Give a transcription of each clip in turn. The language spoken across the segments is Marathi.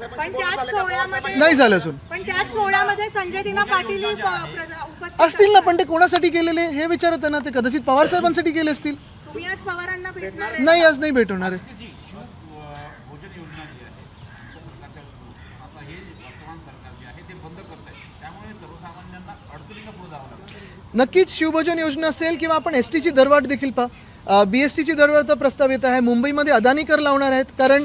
पण त्याच सोहळ्यामध्ये नाही झालं अजून. पण त्याच सोहळ्यामध्ये संजय दिना पाटील ही प- प्र- उपस्थित असतील ना पण ते कोणासाठी केलेले? हे विचारत आहे ना ते कदाचित पवार साहेबांसाठी केले असतील. तुम्ही आज पवारांना भेटणार आहे. नाही आज नाही भेटवणार आहे. जी शिव अ, भोजन योजना जी आहे आमच्या सरकारच्या वतीनं, आता हे वर्तमान सरकार जे आहे ते बंद करत आहे. त्यामुळे सर्वसामान्यांना अडचणीला पुढे जावं लागतं नक्कीच शिवभोजन योजना असेल किंवा आपण एस टीची दरवाढ देखील पहा बी एस दरवाढ तर प्रस्ताव येत आहे. मुंबईमध्ये अदानी कर लावणार आहेत कारण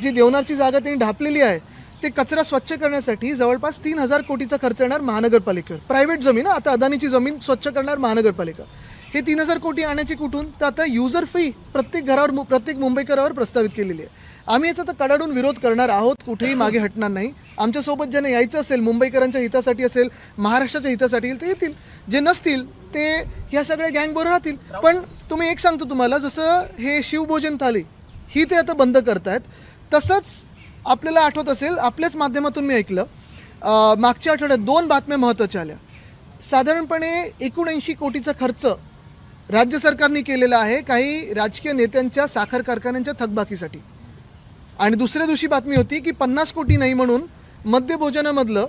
जी देवनारची जागा त्यांनी ढापलेली आहे ते कचरा स्वच्छ करण्यासाठी जवळपास तीन हजार कोटीचा खर्च येणार महानगरपालिकेवर. प्रायव्हेट जमीन आता अदानीची जमीन स्वच्छ करणार महानगरपालिका. हे तीन हजार कोटी आणायची कुठून? तर आता युजर फी प्रत्येक घरावर मु- प्रत्येक मुंबईकरावर प्रस्तावित केलेली आहे. आम्ही याचा तर कडाडून विरोध करणार आहोत कुठेही मागे हटणार नाही. आमच्यासोबत ज्यांना यायचं असेल मुंबईकरांच्या हितासाठी असेल महाराष्ट्राच्या हितासाठी ते येतील. जे नसतील ते ह्या सगळ्या गँगबरोबर राहतील. पण तुम्ही एक सांगतो तुम्हाला जसं हे शिवभोजन थाली ही ते आता बंद करतायत. तसंच आपल्याला आठवत असेल आपल्याच माध्यमातून मी ऐकलं मागच्या आठवड्यात दोन बातम्या महत्त्वाच्या आल्या. साधारणपणे एकोणऐंशी कोटीचा खर्च राज्य सरकारने केलेला आहे काही राजकीय नेत्यांच्या साखर कारखान्यांच्या थकबाकीसाठी. आणि दुसऱ्या दिवशी बातमी होती की पन्नास कोटी नाही म्हणून मध्यभोजनामधलं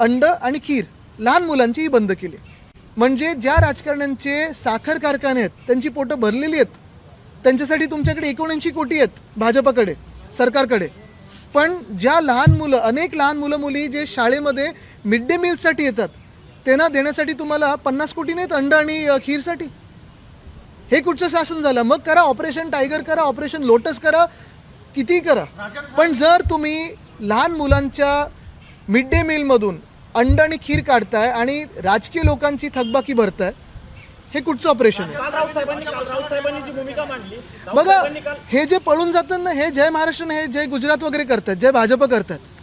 अंड आणि खीर लहान मुलांचीही बंद केली. म्हणजे ज्या राजकारण्यांचे साखर कारखाने आहेत त्यांची पोटं भरलेली आहेत त्यांच्यासाठी तुमच्याकडे एकोणऐंशी कोटी आहेत भाजपकडे सरकारकडे. पण ज्या लहान मुलं अनेक लहान मुलं मुली जे शाळेमध्ये मिड डे मीलसाठी येतात त्यांना देण्यासाठी तुम्हाला पन्नास कोटी नाहीत अंड आणि खीरसाठी. हे कुठचं शासन झालं? मग करा ऑपरेशन टायगर करा ऑपरेशन लोटस करा कितीही करा. पण जर तुम्ही लहान मुलांच्या मिड डे मीलमधून अंड आणि खीर काढताय आणि राजकीय लोकांची थकबाकी भरताय हे कुठचं ऑपरेशन आहे? बघा हे जे पळून जातात ना हे जय महाराष्ट्र हे जय गुजरात वगैरे करतात जय भाजप करतात.